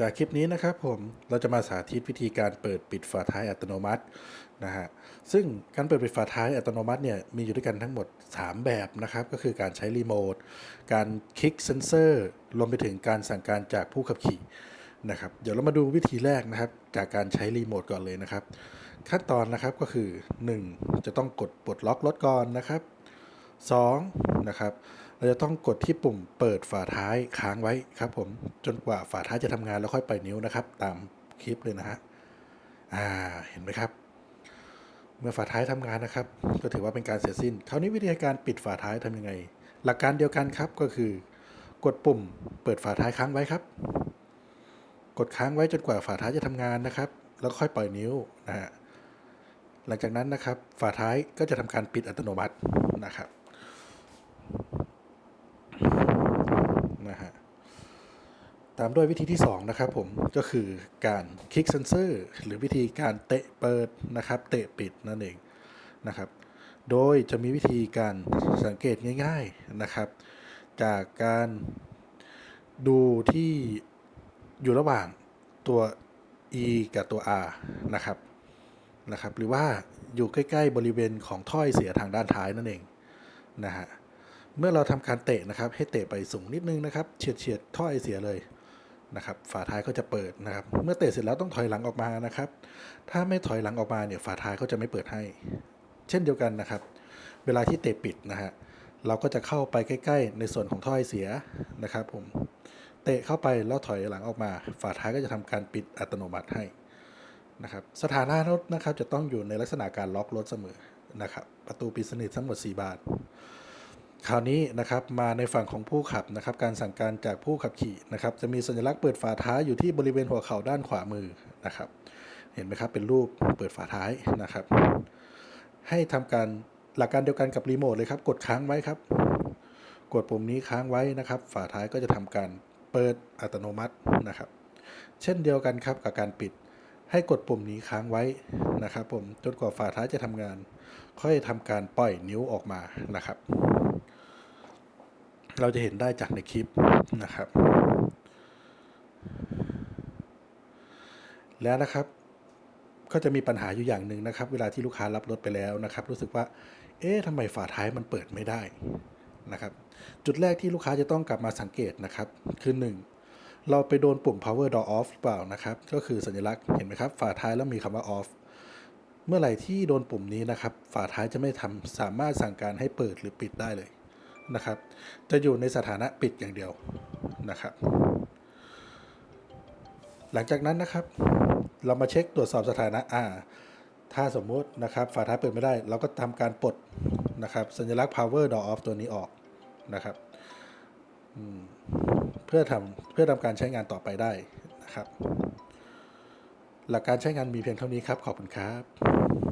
จากคลิปนี้นะครับผมเราจะมาสาธิตวิธีการเปิดปิดฝาท้ายอัตโนมัตินะฮะซึ่งการเปิดปิดฝาท้ายอัตโนมัติเนี่ยมีอยู่ด้วยกันทั้งหมด 3 แบบนะครับ ก็คือการใช้รีโมทการคลิกเซนเซอร์รวมไปถึงการสั่งการจากผู้ขับขี่นะครับเดี๋ยวเรามาดูวิธีแรกนะครับ จากการใช้รีโมทก่อนเลยนะครับ ขั้นตอนนะครับก็คือ 1. จะต้องกดปลดล็อกรถก่อนนะครับ 2. นะครับเราจะต้องกดที่ปุ่มเปิดฝาท้ายค้างไว้ครับผมจนกว่าฝาท้ายจะทำงานแล้วค่อยปล่อยนิ้วนะครับ ตามคลิปเลยนะฮะอ่าเห็นไหมครับ เมื่อฝาท้ายทำงานนะครับ ก็ถือว่าเป็นการเสร็จสิ้นคราวนี้วิธีการปิดฝาท้ายทำยังไง หลักการเดียวกันครับก็คือ กดปุ่มเปิดฝาท้ายค้างไว้ครับ กดค้างไว้จนกว่าฝาท้ายจะทำงานนะครับ แล้วค่อยปล่อยนิ้วนะฮะหลังจากนั้นนะครับ ฝาท้ายก็จะทำการปิดอัตโนมัตินะครับ นะฮะ ตามด้วยวิธีที่ 2 นะครับผมก็คือการคลิกเซนเซอร์หรือวิธีการเตะเปิดนะครับ เตะปิดนั่นเองนะครับ โดยจะมีวิธีการสังเกตง่ายๆนะครับ จากการดูที่อยู่ระหว่างตัว e กับตัว r นะครับนะครับ หรือว่าอยู่ใกล้ๆบริเวณของถ้อยเสียทางด้านท้ายนั่นเองนะฮะเมื่อเราทำการเตะนะครับ ให้เตะไปสูงนิดนึงนะครับ เฉียดเฉียดๆท่อไอเสียเลย นะครับฝาท้ายก็จะเปิดนะครับ เมื่อเตะเสร็จแล้วต้องถอยหลังออกมานะครับ ถ้าไม่ถอยหลังออกมาเนี่ยฝาท้ายก็จะไม่เปิดให้ เช่นเดียวกันนะครับ เวลาที่เตะปิดนะฮะเราก็จะเข้าไปใกล้ ๆ ในส่วนของท่อไอเสียนะครับผมเตะเข้าไปแล้วถอยหลังออกมา ฝาท้ายก็จะทำการปิดอัตโนมัติให้นะครับสถานะรถนะครับจะต้องอยู่ในลักษณะการล็อกรถเสมอนะครับประตูปิดสนิททั้งหมด 4 บาน คราวนี้นะครับมาในฝั่งของผู้ขับนะครับการสั่งการจากผู้ขับขี่นะครับจะมีสัญลักษณ์เปิดฝาท้ายอยู่ที่บริเวณหัวเข่าด้านขวามือนะครับ เห็นไหมครับเป็นรูปเปิดฝาท้ายนะครับ ให้ทำการหลักการเดียวกันกับรีโมทเลยครับกดค้างไว้ครับ กดปุ่มนี้ค้างไว้นะครับ ฝาท้ายก็จะทำการเปิดอัตโนมัตินะครับ เช่นเดียวกันครับกับการปิด ให้กดปุ่มนี้ค้างไว้นะครับ ผมจนกว่าฝาท้ายจะทำงาน ค่อยทำการปล่อยนิ้วออกมานะครับ เราจะเห็นได้จากในคลิปนะครับ แล้วนะครับก็จะมีปัญหาอยู่อย่างหนึ่งนะครับ เวลาที่ลูกค้ารับรถไปแล้วนะครับ รู้สึกว่า เอ๊ะทำไมฝาท้ายมันเปิดไม่ได้นะครับ จุดแรกที่ลูกค้าจะต้องกลับมาสังเกตนะครับ คือ 1 เราไปโดนปุ่ม power door off หรือเปล่านะครับ ก็คือสัญลักษณ์เห็นไหมครับ ฝาท้ายแล้วมีคำว่า off เมื่อไหร่ที่โดนปุ่มนี้นะครับ ฝาท้ายจะไม่ทำสามารถสั่งการให้เปิดหรือปิดได้เลย นะครับ จะอยู่ในสถานะปิดอย่างเดียวนะครับ หลังจากนั้นนะครับ เรามาเช็คตรวจสอบสถานะอ่าถ้าสมมุตินะครับฝาท้ายเปิดไม่ได้ เราก็ทำการปลดนะครับ สัญลักษณ์ power door off ตัวนี้ออกนะครับเพื่อทำเพื่อทำการใช้งานต่อไปได้นะครับ หลักการใช้งานมีเพียงเท่านี้ครับ ขอบคุณครับ